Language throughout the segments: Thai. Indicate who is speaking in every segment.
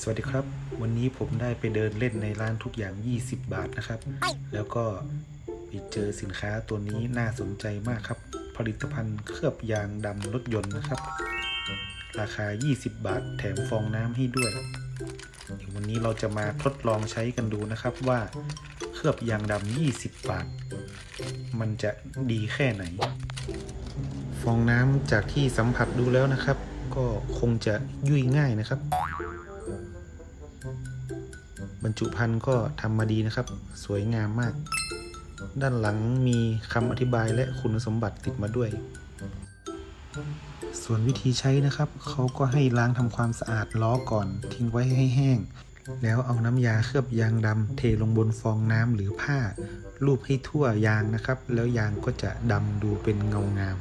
Speaker 1: สวัสดีครับ วันนี้ผมได้ไปเดินเล่นในร้านทุกอย่าง 20 บาทนะครับ แล้วก็ไปเจอสินค้าตัวนี้น่าสนใจมากครับ ผลิตภัณฑ์เคลือบยางดำรถยนต์นะครับ ราคา 20 บาทแถมฟองน้ำให้ด้วย เดี๋ยววันนี้เราจะมาทดลองใช้กันดูนะครับว่าเคลือบยางดำ20 บาท มันจะดีแค่ไหน ฟองน้ำจากที่สัมผัสดูแล้วนะครับ ก็คงจะยุ่ยง่ายนะครับ บรรจุภัณฑ์ก็ทำมาดีนะครับ สวยงามมาก ด้านหลังมีคำอธิบายและคุณสมบัติติดมาด้วย ส่วนวิธีใช้นะครับ เขาก็ให้ล้างทำความสะอาดล้อก่อน ทิ้งไว้ให้แห้ง แล้วเอาน้ำยาเคลือบยางดำเทลงบนฟองน้ำหรือผ้า ลูบให้ทั่วยางนะครับ แล้วยางก็จะดำดูเป็นเงางาม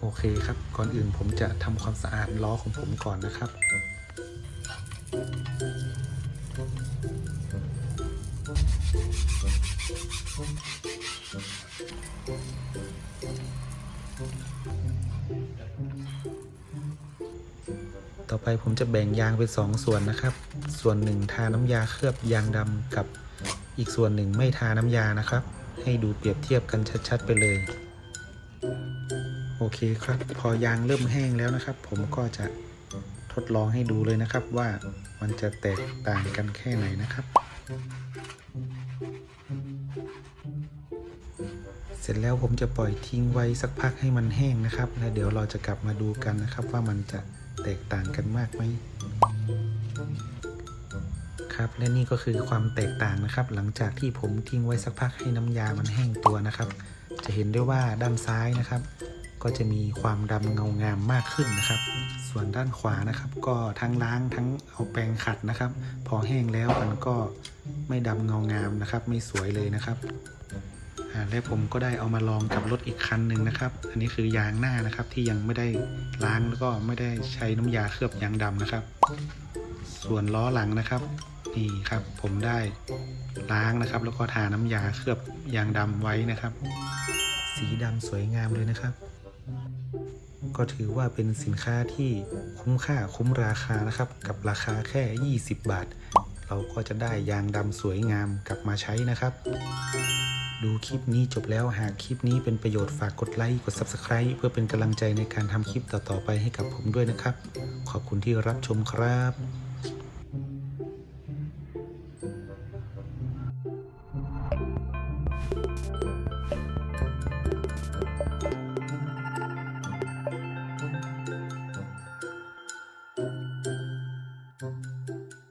Speaker 1: โอเคครับ ก่อนอื่นผมจะทำความสะอาดล้อของผมก่อนนะครับ ต่อไปผมจะแบ่งยางเป็นสองส่วนนะครับ ส่วนหนึ่งทาน้ำยาเคลือบยางดำกับอีกส่วนหนึ่งไม่ทาน้ำยานะครับ ให้ดูเปรียบเทียบกันชัด ๆ ไปเลย โอเคครับ พอยางเริ่มแห้งแล้วนะครับ ผมก็จะ ดลองให้ดูเลยนะครับว่ามันจะแตกต่างกันแค่ไหนนะครับ เสร็จแล้วผมจะปล่อยทิ้งไว้สักพักให้มันแห้งนะครับแล้วเดี๋ยวเราจะกลับมาดูกันนะครับ ว่ามันจะแตกต่างกันมากไหมครับและนี่ก็คือความแตกต่างนะครับ หลังจากที่ผมทิ้งไว้สักพักให้น้ำยามันแห้งตัวนะครับ จะเห็นได้ว่าด้านซ้ายนะครับ ก็จะมีความดำเงางามมากขึ้นนะครับ ส่วนด้านขวานะครับ ก็ทั้งล้างทั้งเอาแปรงขัดนะครับ พอแห้งแล้วมันก็ไม่ดำเงางามนะครับ ไม่สวยเลยนะครับและผมก็ได้เอามาลองกับรถอีกคันหนึ่งนะครับ อันนี้คือยางหน้านะครับที่ยังไม่ได้ล้างแล้วก็ไม่ได้ใช้น้ำยาเคลือบยางดำนะครับ ส่วนล้อหลังนะครับนี่ครับ ผมได้ล้างนะครับ แล้วก็ทาน้ำยาเคลือบยางดำไว้นะครับ สีดำสวยงามเลยนะครับ ก็ถือว่าเป็นสินค้าที่คุ้มค่าคุ้มราคานะครับ กับราคาแค่ 20 บาท เราก็จะได้ยางดำสวยงามกลับมาใช้นะครับ ดูคลิปนี้จบแล้วหากคลิปนี้เป็นประโยชน์ฝากกดไลค์กด Subscribe เพื่อเป็นกำลังใจในการทำคลิปต่อๆไปให้กับผมด้วยนะครับ ขอบคุณที่รับชมครับ